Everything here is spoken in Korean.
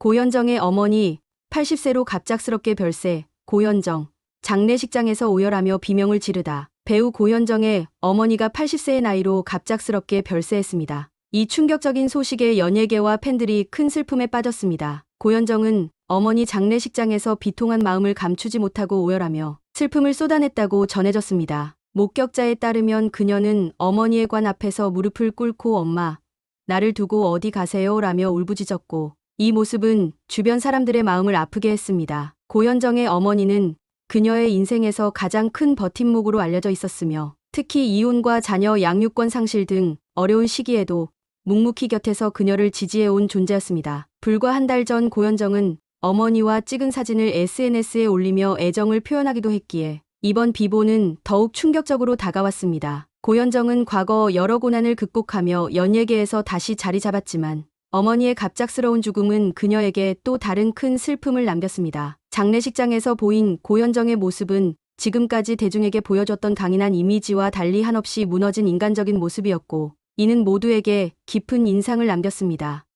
고현정의 어머니 80세로 갑작스럽게 별세 고현정 장례식장에서 오열하며 비명을 지르다 배우 고현정의 어머니가 80세의 나이로 갑작스럽게 별세했습니다. 이 충격적인 소식에 연예계와 팬들이 큰 슬픔에 빠졌습니다. 고현정은 어머니 장례식장에서 비통한 마음을 감추지 못하고 오열하며 슬픔을 쏟아냈다고 전해졌습니다. 목격자에 따르면 그녀는 어머니의 관 앞에서 무릎을 꿇고 엄마, 나를 두고 어디 가세요? 라며 울부짖었고 이 모습은 주변 사람들의 마음을 아프게 했습니다. 고현정의 어머니는 그녀의 인생에서 가장 큰 버팀목으로 알려져 있었으며 특히 이혼과 자녀 양육권 상실 등 어려운 시기에도 묵묵히 곁에서 그녀를 지지해온 존재였습니다. 불과 한 달 전 고현정은 어머니와 찍은 사진을 SNS에 올리며 애정을 표현하기도 했기에 이번 비보는 더욱 충격적으로 다가왔습니다. 고현정은 과거 여러 고난을 극복하며 연예계에서 다시 자리 잡았지만 어머니의 갑작스러운 죽음은 그녀에게 또 다른 큰 슬픔을 남겼습니다. 장례식장에서 보인 고현정의 모습은 지금까지 대중에게 보여줬던 강인한 이미지와 달리 한없이 무너진 인간적인 모습이었고 이는 모두에게 깊은 인상을 남겼습니다.